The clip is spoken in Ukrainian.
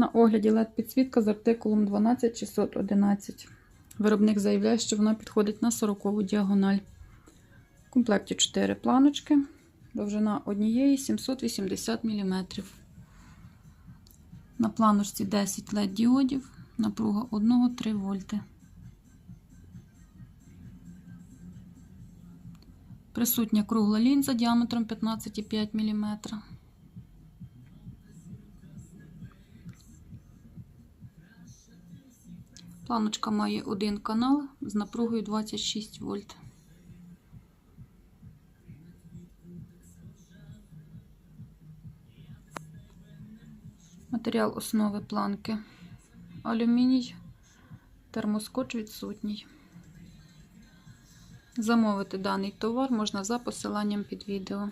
На огляді LED підсвітка з артикулом 12611. Виробник заявляє, що вона підходить на 40 діагональ. В комплекті 4 планочки, довжина однієї 780 мм. На планочці 10 LED діодів, напруга 1-3 вольти. Присутня кругла лінза діаметром 15,5 мм. Планочка має один канал з напругою 26 вольт. Матеріал основи планки алюміній, термоскоч відсутній. Замовити даний товар можна за посиланням під відео.